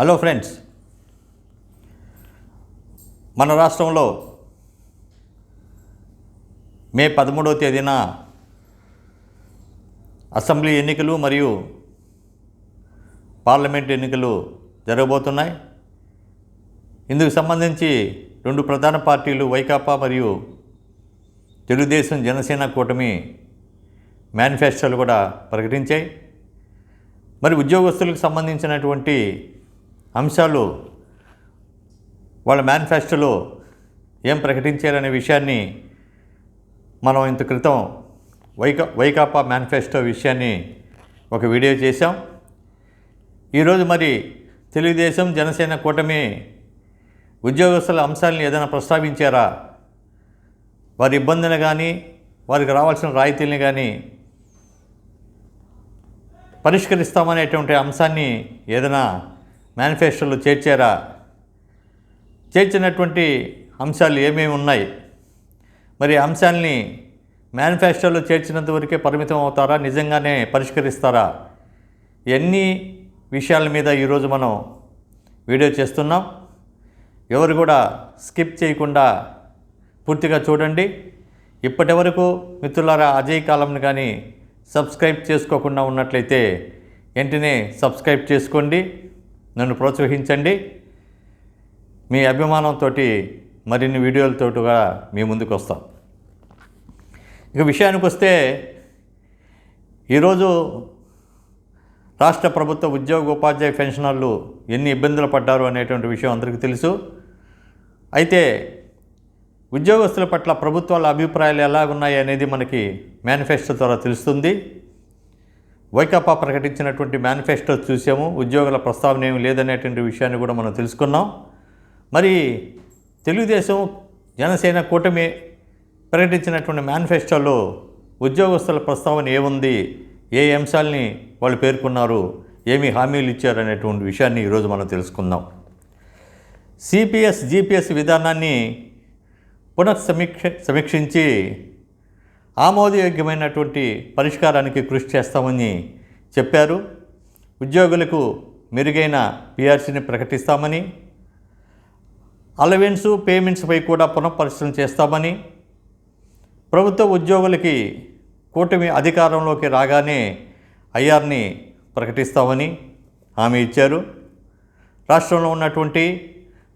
Hello friends. మన రాష్ట్రంలో మే పదమూడవ తేదీన అసెంబ్లీ ఎన్నికలు మరియు పార్లమెంట్ ఎన్నికలు జరగబోతున్నాయి. ఇందుకు సంబంధించి రెండు ప్రధాన పార్టీలు వైకాపా మరియు తెలుగుదేశం జనసేన కూటమి మేనిఫెస్టోలు కూడా ప్రకటించాయి. మరి ఉద్యోగస్తులకు సంబంధించినటువంటి అంశాలు వాళ్ళ మేనిఫెస్టోలో ఏం ప్రకటించారనే విషయాన్ని మనం ఇంత క్రితం వైకా వైకాపా మేనిఫెస్టో విషయాన్ని ఒక వీడియో చేశాం. ఈరోజు మరి తెలుగుదేశం జనసేన కూటమి ఉద్యోగస్తుల అంశాలను ఏదైనా ప్రస్తావించారా? వారి ఇబ్బందులు కానీ వారికి రావాల్సిన రాయితీలను కానీ పరిష్కరిస్తామనేటువంటి అంశాన్ని ఏదైనా మేనిఫెస్టోలో చేర్చారా? చేర్చినటువంటి అంశాలు ఏమేమి ఉన్నాయి? మరి అంశాలని మేనిఫెస్టోలో చేర్చినంత వరకే పరిమితం అవుతారా? నిజంగానే పరిష్కరిస్తారా? ఎన్ని విషయాల మీద ఈరోజు మనం వీడియో చేస్తున్నాం? ఎవరు కూడా స్కిప్ చేయకుండా పూర్తిగా చూడండి. ఇప్పటి వరకు మిత్రులారా అజయ్ కాలంని కానీ సబ్స్క్రైబ్ చేసుకోకుండా ఉన్నట్లయితే వెంటనే సబ్స్క్రైబ్ చేసుకోండి. నన్ను ప్రోత్సహించండి. మీ అభిమానంతో మరిన్ని వీడియోలతో కూడా మీ ముందుకు వస్తాం. ఇక విషయానికి వస్తే ఈరోజు రాష్ట్ర ప్రభుత్వ ఉద్యోగ ఉపాధ్యాయ పెన్షనర్లు ఎన్ని ఇబ్బందులు పడ్డారు అనేటువంటి విషయం అందరికీ తెలుసు. అయితే ఉద్యోగస్తుల పట్ల ప్రభుత్వాల అభిప్రాయాలు ఎలా ఉన్నాయి అనేది మనకి మేనిఫెస్టో ద్వారా తెలుస్తుంది. వైకాపా ప్రకటించినటువంటి మేనిఫెస్టో చూసాము. ఉద్యోగుల ప్రస్తావన ఏమి లేదనేటువంటి విషయాన్ని కూడా మనం తెలుసుకున్నాం. మరి తెలుగుదేశం జనసేన కూటమి ప్రకటించినటువంటి మేనిఫెస్టోలో ఉద్యోగస్తుల ప్రస్తావన ఏముంది? ఏ అంశాలని వాళ్ళు పేర్కొన్నారు? ఏమి హామీలు ఇచ్చారు అనేటువంటి విషయాన్ని ఈరోజు మనం తెలుసుకుందాం. సిపిఎస్ జిపిఎస్ విధానాన్ని పునఃసమీక్ష సమీక్షించి ఆమోదయోగ్యమైనటువంటి పరిష్కారానికి కృషి చేస్తామని చెప్పారు. ఉద్యోగులకు మెరుగైన పిఆర్సీని ప్రకటిస్తామని అలవెన్సు పేమెంట్స్పై కూడా పునఃపరిశీలన చేస్తామని ప్రభుత్వ ఉద్యోగులకి కూటమి అధికారంలోకి రాగానే ఐఆర్ని ప్రకటిస్తామని హామీ ఇచ్చారు. రాష్ట్రంలో ఉన్నటువంటి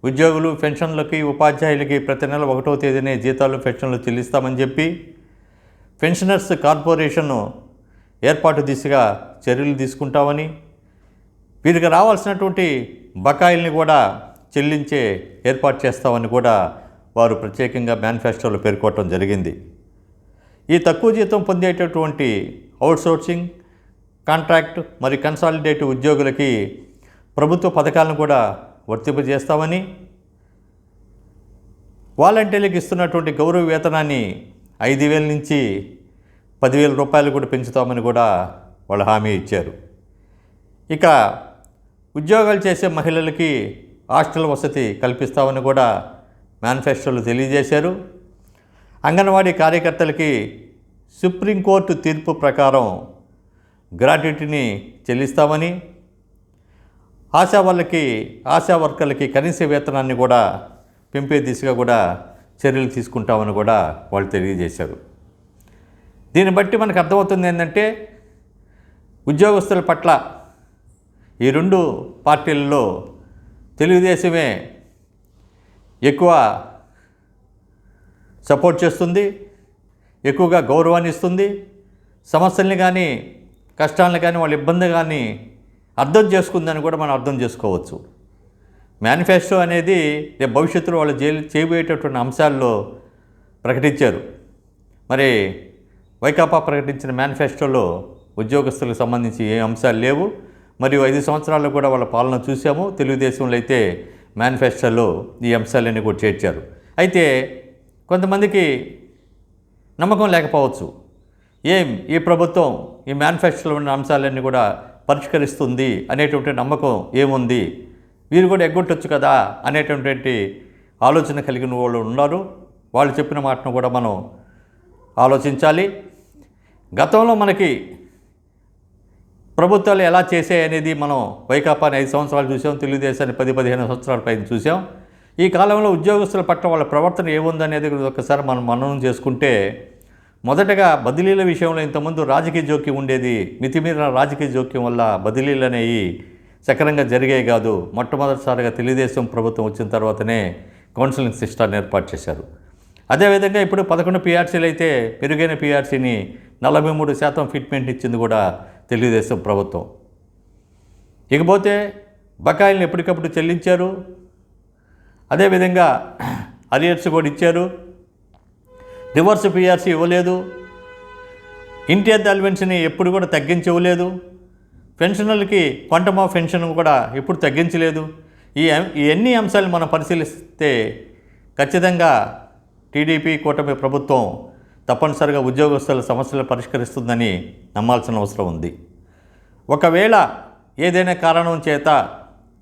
ఉద్యోగులు పెన్షన్లకి ఉపాధ్యాయులకి ప్రతి నెల ఒకటో తేదీనే జీతాలు పెన్షన్లు చెల్లిస్తామని చెప్పి పెన్షనర్స్ కార్పొరేషన్ ఏర్పాటు దిశగా చర్యలు తీసుకుంటామని వీరికి రావాల్సినటువంటి బకాయిల్ని కూడా చెల్లించే ఏర్పాటు చేస్తామని కూడా వారు ప్రత్యేకంగా మేనిఫెస్టోలో పేర్కోవటం జరిగింది. ఈ తక్కువ జీతం పొందేటటువంటి అవుట్సోర్సింగ్ కాంట్రాక్ట్ మరి కన్సాలిడేటివ్ ఉద్యోగులకి ప్రభుత్వ పథకాలను కూడా వర్తింపజేస్తామని వాలంటీర్లకు ఇస్తున్నటువంటి గౌరవ వేతనాన్ని ఐదు వేల నుంచి పదివేల రూపాయలు కూడా పెంచుతామని కూడా వాళ్ళు హామీ ఇచ్చారు. ఇక ఉద్యోగాలు చేసే మహిళలకి హాస్టల్ వసతి కల్పిస్తామని కూడా మేనిఫెస్టోలు తెలియజేశారు. అంగన్వాడీ కార్యకర్తలకి సుప్రీంకోర్టు తీర్పు ప్రకారం గ్రాట్యుటీని చెల్లిస్తామని ఆశా వాళ్ళకి ఆశా వర్కర్లకి కనీస వేతనాన్ని కూడా పెంపే దిశగా కూడా చర్యలు తీసుకుంటామని కూడా వాళ్ళు తెలియజేశారు. దీన్ని బట్టి మనకు అర్థమవుతుంది ఏంటంటే ఉద్యోగస్తుల పట్ల ఈ రెండు పార్టీలలో తెలుగుదేశమే ఎక్కువ సపోర్ట్ చేస్తుంది ఎక్కువగా గౌరవాన్ని ఇస్తుంది. సమస్యల్ని కానీ కష్టాలను కానీ వాళ్ళ ఇబ్బంది కానీ అర్థం చేసుకుందని కూడా మనం అర్థం చేసుకోవచ్చు. మేనిఫెస్టో అనేది రేపు భవిష్యత్తులో వాళ్ళు జైలు చేయబోయేటటువంటి అంశాల్లో ప్రకటించారు. మరి వైకాపా ప్రకటించిన మేనిఫెస్టోలో ఉద్యోగస్తులకు సంబంధించి ఏ అంశాలు లేవు. మరియు ఐదు సంవత్సరాల్లో కూడా వాళ్ళ పాలన చూసాము తెలుగుదేశంలో అయితే మేనిఫెస్టోలో ఈ అంశాలన్నీ కూడా చేర్చారు. అయితే కొంతమందికి నమ్మకం లేకపోవచ్చు. ఏం? ఈ ప్రభుత్వం ఈ మేనిఫెస్టోలో ఉన్న అంశాలన్నీ కూడా పరిష్కరిస్తుంది అనేటువంటి నమ్మకం ఏముంది? వీరు కూడా ఎగ్గొట్టొచ్చు కదా అనేటువంటి ఆలోచన కలిగిన వాళ్ళు ఉన్నారు. వాళ్ళు చెప్పిన మాటను కూడా మనం ఆలోచించాలి. గతంలో మనకి ప్రభుత్వాలు ఎలా చేసాయి అనేది మనం వైకాపాని ఐదు సంవత్సరాలు చూసాం తెలుగుదేశాన్ని పది పదిహేను సంవత్సరాల పైన చూసాం. ఈ కాలంలో ఉద్యోగస్తుల పట్ల వాళ్ళ ప్రవర్తన ఏముందనేది ఒకసారి మనం మననం చేసుకుంటే మొదటగా బదిలీల విషయంలో ఇంతకుముందు రాజకీయ జోక్యం ఉండేది. మితిమీరిన రాజకీయ జోక్యం వల్ల బదిలీలు అనేవి సక్రంగా జరిగాయి కాదు. మొట్టమొదటిసారిగా తెలుగుదేశం ప్రభుత్వం వచ్చిన తర్వాతనే కౌన్సిలింగ్ సిస్టాన్ని ఏర్పాటు చేశారు. అదేవిధంగా ఇప్పుడు పదకొండు పీఆర్సీలు అయితే పెరుగైన పీఆర్సీని నలభై మూడు శాతం ఫిట్మెంట్ ఇచ్చింది కూడా తెలుగుదేశం ప్రభుత్వం. ఇకపోతే బకాయిలను ఎప్పటికప్పుడు చెల్లించారు. అదేవిధంగా అరియర్స్ కూడా ఇచ్చారు. రివర్స్ పిఆర్సీ ఇవ్వలేదు. ఇంటియర్ అలవెన్స్ని ఎప్పుడు కూడా తగ్గించి ఇవ్వలేదు పెన్షనర్లకి క్వాంటమ్ ఆఫ్ పెన్షన్ కూడా ఎప్పుడు తగ్గించలేదు. ఈ ఎన్ని ఈ అంశాలు మనం పరిశీలిస్తే ఖచ్చితంగా టీడీపీ కూటమి ప్రభుత్వం తప్పనిసరిగా ఉద్యోగస్తుల సమస్యలు పరిష్కరిస్తుందని నమ్మాల్సిన అవసరం ఉంది. ఒకవేళ ఏదైనా కారణం చేత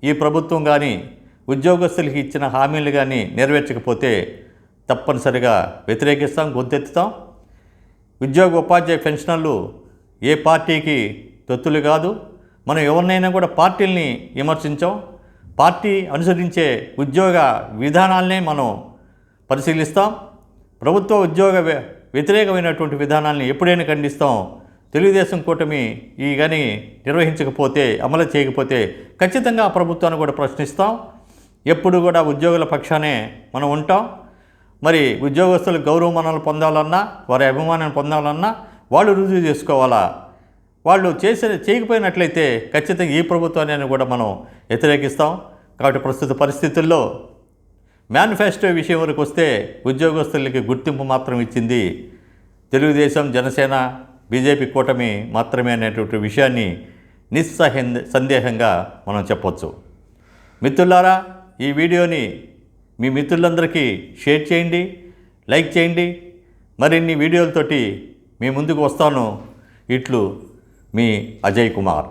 ఈ ప్రభుత్వం కానీ ఉద్యోగస్తులకి ఇచ్చిన హామీలు కానీ నెరవేర్చకపోతే తప్పనిసరిగా వ్యతిరేకిస్తాం గొంతెత్తుతాం. ఉద్యోగ ఉపాధ్యాయ పెన్షనర్లు ఏ పార్టీకి తొత్తులు కాదు మనం ఎవరినైనా కూడా పార్టీల్ని విమర్శించాం. పార్టీ అనుసరించే ఉద్యోగ విధానాలనే మనం పరిశీలిస్తాం. ప్రభుత్వ ఉద్యోగ వ్య- వ్యతిరేకమైనటువంటి విధానాల్ని ఎప్పుడైనా ఖండిస్తాం. తెలుగుదేశం కూటమి ఈ కానీ నిర్వహించకపోతే అమలు చేయకపోతే ఖచ్చితంగా ఆ ప్రభుత్వాన్ని కూడా ప్రశ్నిస్తాం. ఎప్పుడు కూడా ఉద్యోగుల పక్షానే మనం ఉంటాం. మరి ఉద్యోగస్తులు గౌరవ పొందాలన్నా వారి అభిమానాన్ని పొందాలన్నా వాళ్ళు రుజువు చేసుకోవాలా? వాళ్ళు చేసే చేయకపోయినట్లయితే ఖచ్చితంగా ఈ ప్రభుత్వాన్ని కూడా మనం వ్యతిరేకిస్తాం. కాబట్టి ప్రస్తుత పరిస్థితుల్లో మేనిఫెస్టో విషయం వరకు వస్తే ఉద్యోగస్తులకి గుర్తింపు మాత్రం ఇచ్చింది తెలుగుదేశం జనసేన బీజేపీ కూటమి మాత్రమే అనేటువంటి విషయాన్ని నిస్సహ సందేహంగా మనం చెప్పొచ్చు. మిత్రులారా ఈ వీడియోని మీ మిత్రులందరికీ షేర్ చేయండి లైక్ చేయండి. మరిన్ని వీడియోలతోటి మీ ముందుకు వస్తాను. ఇట్లు. మీ అజయ్ కుమార్.